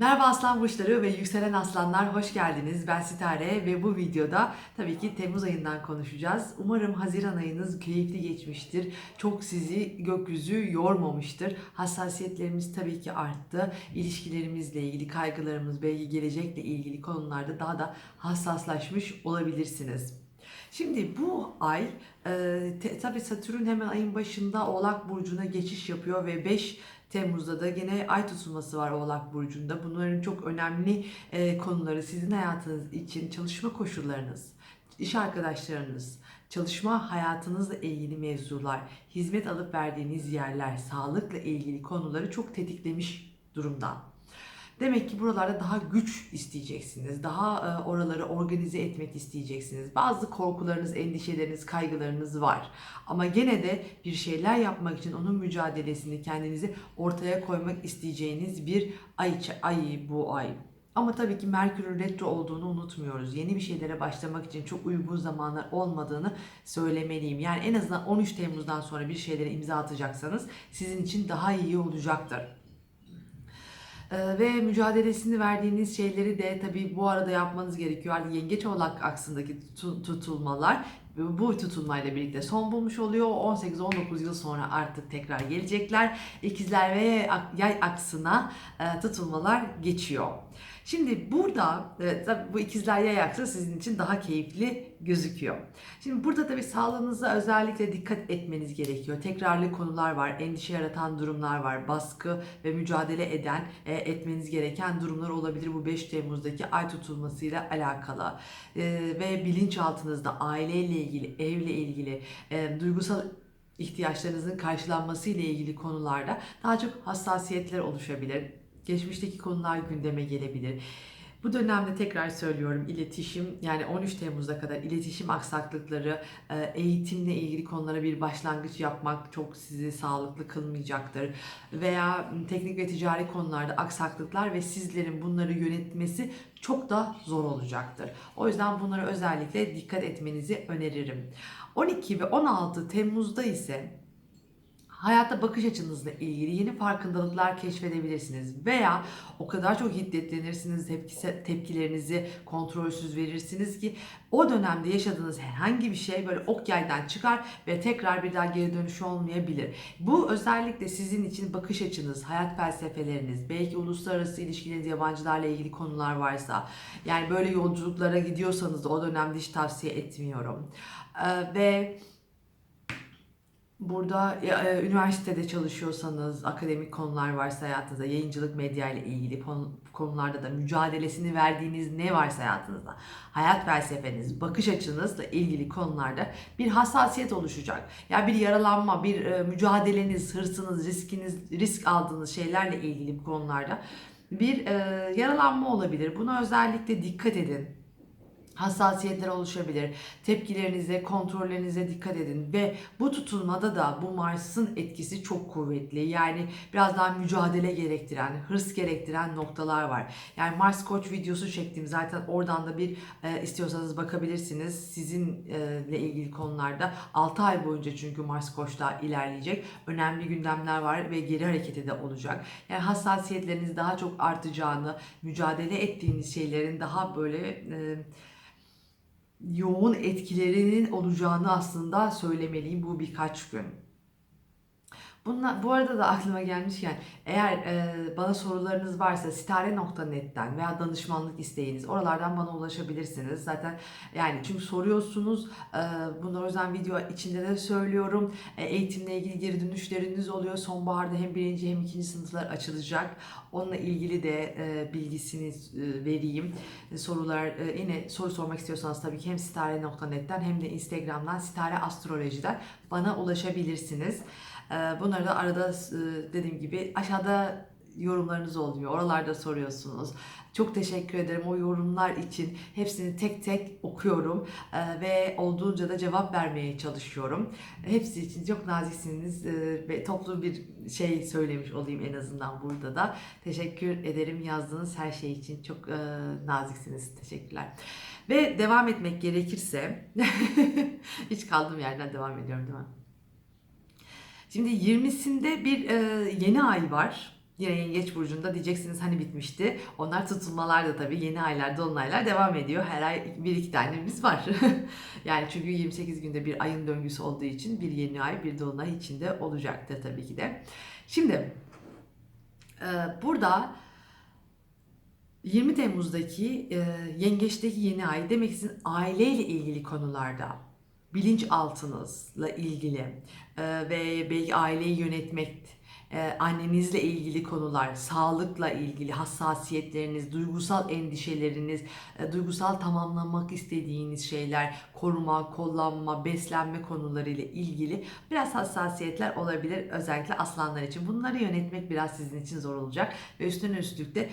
Merhaba aslan burçları ve yükselen aslanlar hoş geldiniz. Ben Sitare ve bu videoda tabii ki Temmuz ayından konuşacağız. Umarım Haziran ayınız keyifli geçmiştir. Çok sizi gökyüzü yormamıştır. Hassasiyetlerimiz tabii ki arttı. İlişkilerimizle ilgili kaygılarımız belki gelecekle ilgili konularda daha da hassaslaşmış olabilirsiniz. Şimdi bu ay e, tabii Satürn hemen ayın başında Oğlak Burcu'na geçiş yapıyor ve 5 Temmuz'da da gene ay tutulması var Oğlak Burcu'nda. Bunların çok önemli e, konuları sizin hayatınız için çalışma koşullarınız, iş arkadaşlarınız, çalışma hayatınızla ilgili mevzular, hizmet alıp verdiğiniz yerler, sağlıkla ilgili konuları çok tetiklemiş durumda. Demek ki buralarda daha güç isteyeceksiniz. Daha e, oraları organize etmek isteyeceksiniz. Bazı korkularınız, endişeleriniz, kaygılarınız var. Ama gene de bir şeyler yapmak için onun mücadelesini kendinizi ortaya koymak isteyeceğiniz bir ay, ay bu ay. Ama tabii ki Merkür'ün retro olduğunu unutmuyoruz. Yeni bir şeylere başlamak için çok uygun zamanlar olmadığını söylemeliyim. Yani en azından 13 Temmuz'dan sonra bir şeylere imza atacaksanız sizin için daha iyi olacaktır. Ee, ve mücadelesini verdiğiniz şeyleri de tabii bu arada yapmanız gerekiyor. Yani yengeç oğlak aksındaki tu- tutulmalar bu tutulmayla birlikte son bulmuş oluyor. 18-19 yıl sonra artık tekrar gelecekler. İkizler ve yay aksına e, tutulmalar geçiyor. Şimdi burada tabii bu ikizler yay aksı sizin için daha keyifli gözüküyor. Şimdi burada tabii sağlığınıza özellikle dikkat etmeniz gerekiyor. Tekrarlı konular var, endişe yaratan durumlar var, baskı ve mücadele eden e, etmeniz gereken durumlar olabilir bu 5 Temmuz'daki ay tutulmasıyla alakalı. E, ve bilinçaltınızda aileyle ilgili, evle ilgili, e, duygusal ihtiyaçlarınızın karşılanması ile ilgili konularda daha çok hassasiyetler oluşabilir. Geçmişteki konular gündeme gelebilir. Bu dönemde tekrar söylüyorum iletişim yani 13 Temmuz'a kadar iletişim aksaklıkları, e, eğitimle ilgili konulara bir başlangıç yapmak çok sizi sağlıklı kılmayacaktır. Veya teknik ve ticari konularda aksaklıklar ve sizlerin bunları yönetmesi çok da zor olacaktır. O yüzden bunlara özellikle dikkat etmenizi öneririm. 12 ve 16 Temmuz'da ise hayata bakış açınızla ilgili yeni farkındalıklar keşfedebilirsiniz veya o kadar çok hiddetlenirsiniz, tepkisi, tepkilerinizi kontrolsüz verirsiniz ki o dönemde yaşadığınız herhangi bir şey böyle ok yaydan çıkar ve tekrar bir daha geri dönüşü olmayabilir. Bu özellikle sizin için bakış açınız, hayat felsefeleriniz, belki uluslararası ilişkileriniz, yabancılarla ilgili konular varsa, yani böyle yolculuklara gidiyorsanız da o dönemde hiç tavsiye etmiyorum. Ee, ve Burada e, üniversitede çalışıyorsanız, akademik konular varsa hayatınızda, yayıncılık, medya ile ilgili konularda da mücadelesini verdiğiniz ne varsa hayatınızda, hayat felsefeniz, bakış açınızla ilgili konularda bir hassasiyet oluşacak. Ya bir yaralanma, bir e, mücadeleniz, hırsınız, riskiniz, risk aldığınız şeylerle ilgili bu konularda bir e, yaralanma olabilir. Buna özellikle dikkat edin hassasiyetler oluşabilir. Tepkilerinize, kontrollerinize dikkat edin ve bu tutulmada da bu Mars'ın etkisi çok kuvvetli. Yani biraz daha mücadele gerektiren, hırs gerektiren noktalar var. Yani Mars Koç videosu çektim. Zaten oradan da bir e, istiyorsanız bakabilirsiniz. Sizinle ilgili konularda 6 ay boyunca çünkü Mars Koç'ta ilerleyecek. Önemli gündemler var ve geri hareketi de olacak. Yani hassasiyetleriniz daha çok artacağını, mücadele ettiğiniz şeylerin daha böyle e, yoğun etkilerinin olacağını aslında söylemeliyim bu birkaç gün. Bunlar, bu arada da aklıma gelmişken eğer e, bana sorularınız varsa sitare.net'ten veya danışmanlık isteğiniz oralardan bana ulaşabilirsiniz. Zaten yani çünkü soruyorsunuz e, bunları o yüzden video içinde de söylüyorum. E, eğitimle ilgili geri dönüşleriniz oluyor. Sonbaharda hem birinci hem ikinci sınıflar açılacak. Onunla ilgili de e, bilgisini e, vereyim. E, sorular e, yine soru sormak istiyorsanız tabii ki hem sitare.net'ten hem de Instagram'dan sitare astrolojiden bana ulaşabilirsiniz. Bunları da arada dediğim gibi aşağıda yorumlarınız oluyor. Oralarda soruyorsunuz. Çok teşekkür ederim o yorumlar için. Hepsini tek tek okuyorum ee, ve olduğunca da cevap vermeye çalışıyorum. Hepsi için çok naziksiniz e, ve toplu bir şey söylemiş olayım en azından burada da. Teşekkür ederim yazdığınız her şey için. Çok e, naziksiniz. Teşekkürler. Ve devam etmek gerekirse hiç kaldığım yerden devam ediyorum değil mi? Şimdi 20'sinde bir e, yeni ay var. Yine Yengeç Burcu'nda diyeceksiniz hani bitmişti. Onlar tutulmalar da tabii yeni aylar, dolunaylar devam ediyor. Her ay bir iki tanemiz var. yani çünkü 28 günde bir ayın döngüsü olduğu için bir yeni ay, bir dolunay içinde olacaktır tabii ki de. Şimdi e, burada 20 Temmuz'daki e, Yengeç'teki yeni ay demek için aileyle ilgili konularda bilinçaltınızla ilgili e, ve belki aileyi yönetmek, e, annenizle ilgili konular, sağlıkla ilgili hassasiyetleriniz, duygusal endişeleriniz, e, duygusal tamamlamak istediğiniz şeyler, koruma, kollanma, beslenme konularıyla ilgili biraz hassasiyetler olabilir özellikle aslanlar için. Bunları yönetmek biraz sizin için zor olacak ve üstüne üstlük de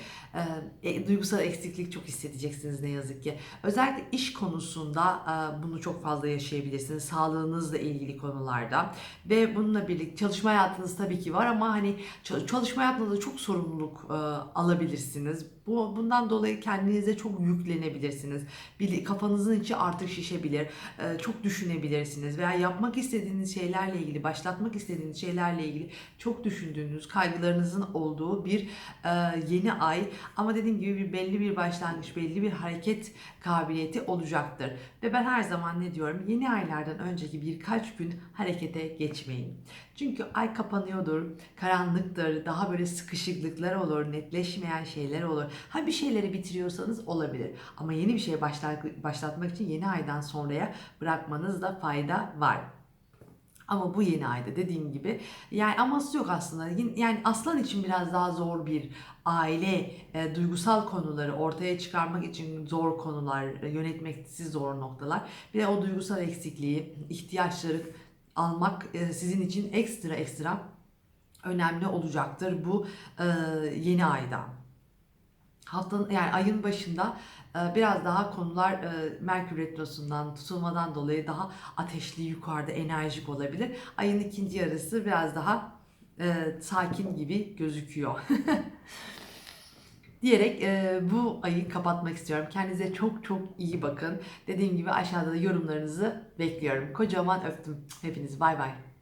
e, e, duygusal eksiklik çok hissedeceksiniz ne yazık ki. Özellikle iş konusunda e, bunu çok fazla yaşayabilirsiniz. Sağlığınızla ilgili konularda ve bununla birlikte çalışma hayatınız tabii ki var ama hani ç- çalışma hayatında da çok sorumluluk e, alabilirsiniz. Bu bundan dolayı kendinize çok yüklenebilirsiniz. Bir kafanızın içi artık şişebilir. e, çok düşünebilirsiniz veya yapmak istediğiniz şeylerle ilgili, başlatmak istediğiniz şeylerle ilgili çok düşündüğünüz, kaygılarınızın olduğu bir e, yeni ay ama dediğim gibi bir belli bir başlangıç, belli bir hareket kabiliyeti olacaktır. Ve ben her zaman ne diyorum? Yeni aylardan önceki birkaç gün harekete geçmeyin. Çünkü ay kapanıyordur, karanlıktır, daha böyle sıkışıklıklar olur, netleşmeyen şeyler olur. Ha bir şeyleri bitiriyorsanız olabilir. Ama yeni bir başlar, başlatmak için yeni aydan sonraya bırakmanızda fayda var. Ama bu yeni ayda dediğim gibi yani aması yok aslında. Yani aslan için biraz daha zor bir aile, e, duygusal konuları ortaya çıkarmak için zor konular, e, zor noktalar. Bir de o duygusal eksikliği, ihtiyaçları almak e, sizin için ekstra ekstra önemli olacaktır bu e, yeni ayda. Haftanın yani ayın başında e, biraz daha konular e, Merkür Retrosu'ndan, tutulmadan dolayı daha ateşli, yukarıda, enerjik olabilir. Ayın ikinci yarısı biraz daha e, sakin gibi gözüküyor. diyerek e, bu ayı kapatmak istiyorum. Kendinize çok çok iyi bakın. Dediğim gibi aşağıda da yorumlarınızı bekliyorum. Kocaman öptüm. Hepinizi bay bay.